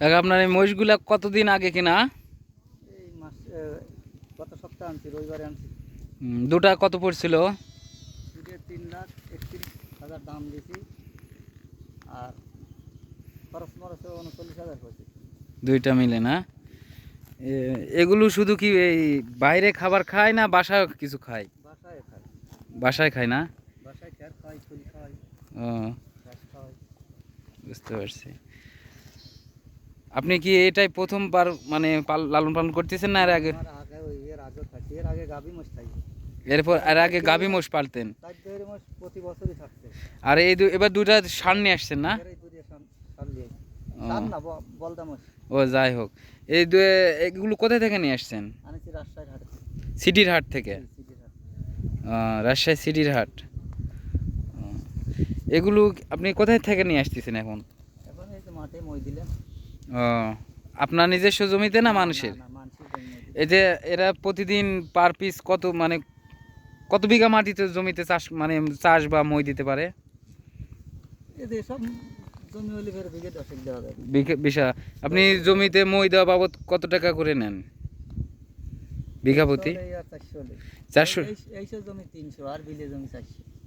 কাকা আপনার এই মহিষগুলা কতদিন আগে কিনা? এই মাস গত সপ্তাহে আনছি রবিবারে আনছি। দুটা কত পড়ছিল? তিন লাখ একত্রিশ হাজার দাম দিয়েছি আর খরচ মরচে উনচল্লিশ হাজার পড়ছে। দুইটা মিলে না? এগুলো শুধু কি এই বাইরে খাবার খায় না বাসায় কিছু খায়? বাসায় খাই বাসায় খায় না? বাসায় ফুল খাই ও বুঝতে পারছি। আপনি কি এটাই প্রথমবার মানে লালন পালন করতেছেন না এর আগে? এরপর এর আগে গাভী মোষ পালতেন? আর এই এবার দুটা সার নিয়ে আসছেন না? ও। যাই হোক। এই দু এগুলো কোথায় থেকে নিয়ে আসছেন? আনেছি রাজশাহীর হাটে সিটির হাট থেকে? রাজশাহী সিটির হাট। এগুলো আপনি কোথায় থেকে নিয়ে আসতেছেন এখন? এখন এই মাঠে মই দিলেন ও। আপনার নিজস্ব জমিতে না মানুষের। এই যে এরা প্রতিদিন পার পিস কত মানে কত বিঘা মাটিতে জমিতে চাষ মানে চাষ বা মই দিতে পারে? বিঘে আপনি জমিতে মই দেওয়া বাবদ কত টাকা করে নেন? বিঘা প্রতি? চারশো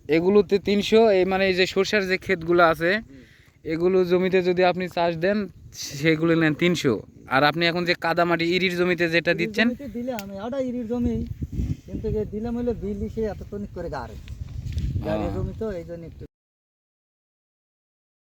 এগুলোতে তিনশো এই মানে এই যে সরষার যে ক্ষেতগুলো আছে এগুলো জমিতে যদি আপনি চাষ দেন সেগুলো নেন তিনশো। আর আপনি এখন যে কাদামাটি ইরির জমিতে যেটা দিচ্ছেন? ওটা ইরির জমি। কিন্তু দিলাম হলো বিল করে গাড়ে। গাড়ি জমি তো এই জন্য একটু